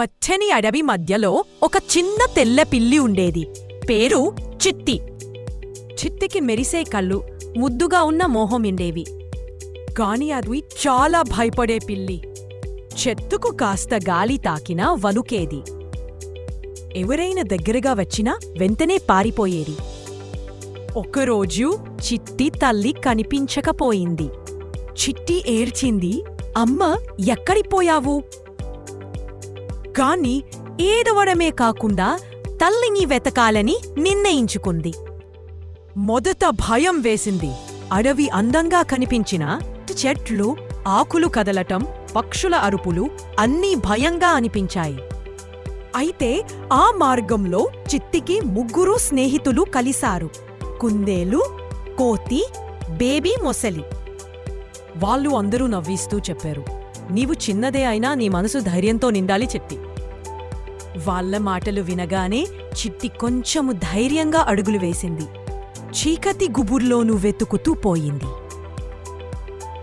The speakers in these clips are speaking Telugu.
పచ్చని అడవి మధ్యలో ఒక చిన్న తెల్ల పిల్లి ఉండేది. పేరు చిట్టి. చిట్టికి మెరిసే కళ్ళు ముద్దుగా ఉన్న మోహం ఉండేవి. కాని అది చాలా భయపడే పిల్లి. చెట్టుకు కాస్త గాలి తాకినా వణుకేది. ఎవరైనా దగ్గరగా వచ్చినా వెంటనే పారిపోయేది. ఒకరోజు చిట్టి తల్లి కనిపించకపోయింది. చిట్టి ఏడ్చింది అమ్మ ఎక్కడిపోయావు కాని ఏడవడమే కాకుండా తల్లిని వెతకాలని నిర్ణయించుకుంది. మొదట భయం వేసింది. అడవి అందంగా కనిపించిన చెట్లు ఆకులు కదలటం పక్షుల అరుపులు అన్నీ భయంగా అనిపించాయి. అయితే ఆ మార్గంలో చిత్తికి ముగ్గురు స్నేహితులు కలిశారు. కుందేలు కోతి బేబీ మొసలి. వాళ్ళు అందరూ నవ్విస్తూ చెప్పారు. నీవు చిన్నదే అయినా నీ మనసు ధైర్యంతో నిండాలి చిట్టి వాళ్ళ మాటలు వినగానే చిట్టి కొంచెము ధైర్యంగా అడుగులు వేసింది. చీకటి గుబుర్లోనూ వెతుకుతూ పోయింది.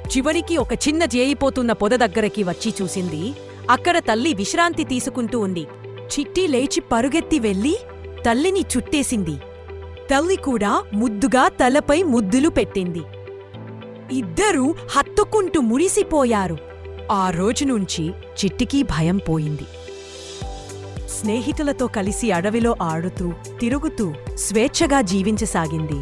చివరికి ఒక చిన్న జేయిపోతున్న పొద దగ్గరకి వచ్చి చూసింది. అక్కడ తల్లి విశ్రాంతి తీసుకుంటూ ఉంది. చిట్టి లేచి పరుగెత్తి వెళ్ళి తల్లిని చుట్టేసింది. తల్లి కూడా ముద్దుగా తలపై ముద్దులు పెట్టింది. ఇద్దరూ హత్తుకుంటూ మురిసిపోయారు. ఆ రోజు నుంచి చిట్టికీ భయం పోయింది. స్నేహితులతో కలిసి అడవిలో ఆడుతూ తిరుగుతూ స్వేచ్ఛగా జీవించసాగింది.